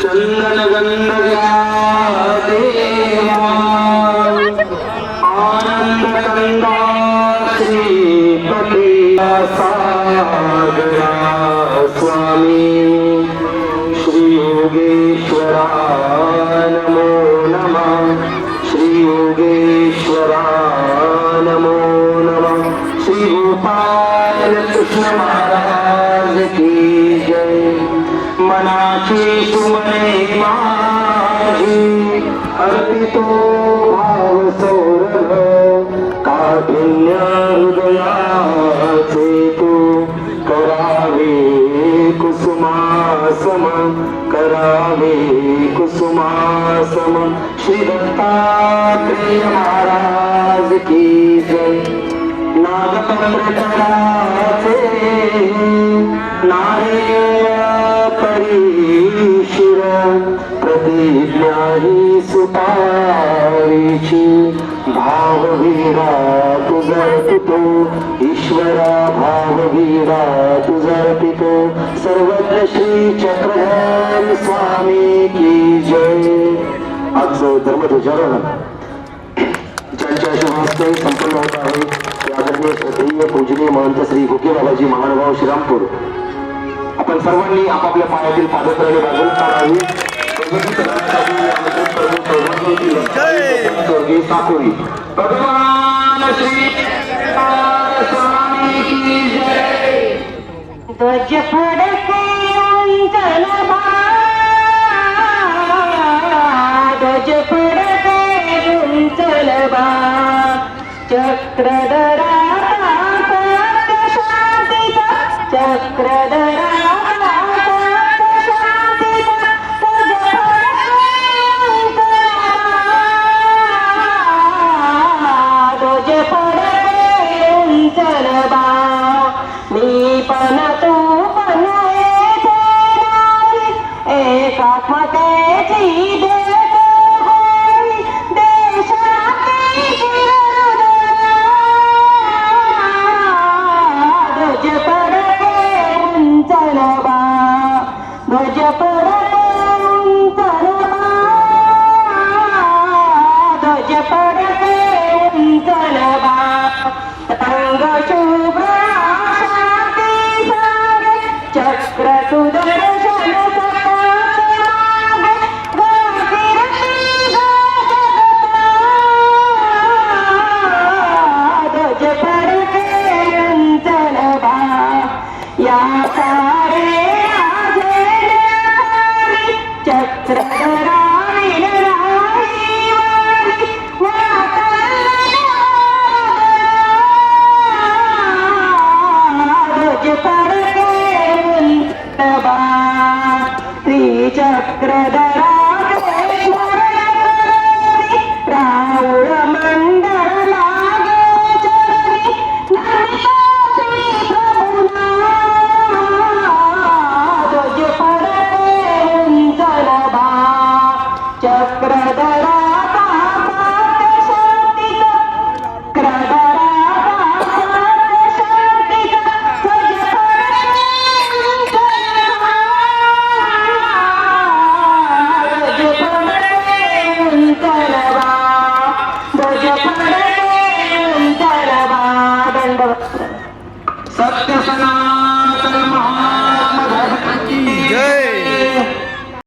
चंदन गंधर्या देवा आनंद गंगा श्रीपती सागरा स्वामी श्री योगेश्वरा नमो नमः। श्री योगेश्वरा नमो नमः। श्री गोपाल कृष्ण की जय मनाची सुमने माझी. अर्पितो भाव सौरभ काठिन्य हृदयाचे तू करावे कुसुमासम करावे कुसुमासम. श्री दत्तात्रेय महाराज की जय. नागपंचराचे नारेय परीशिर प्रतिज्ञा ही सुपारीची भाववीरा तुझर्पितो ईश्वरा भाववीरा तुझर्पितो सर्वज्ञ श्री चक्रधर स्वामी की जय आज धर्मध्वजारोहण ज्यांच्या शुभास्ते संपन्न होत आहे. ते आदरणीय श्रद्धेय पूजनीय महंत श्री गोके बाबाजी महानुभाव श्रीरामपूर. आपण सर्वांनी आपापल्या पायातील पादत्राने बाजून काढावी साकोरी. भगवान श्री स्वामी की जय. ध्वज फडके चक्रधरा शांतीचा चक्रधरा पण तू पण येथे ध्वज चक्रधरा ಸತ್ಯ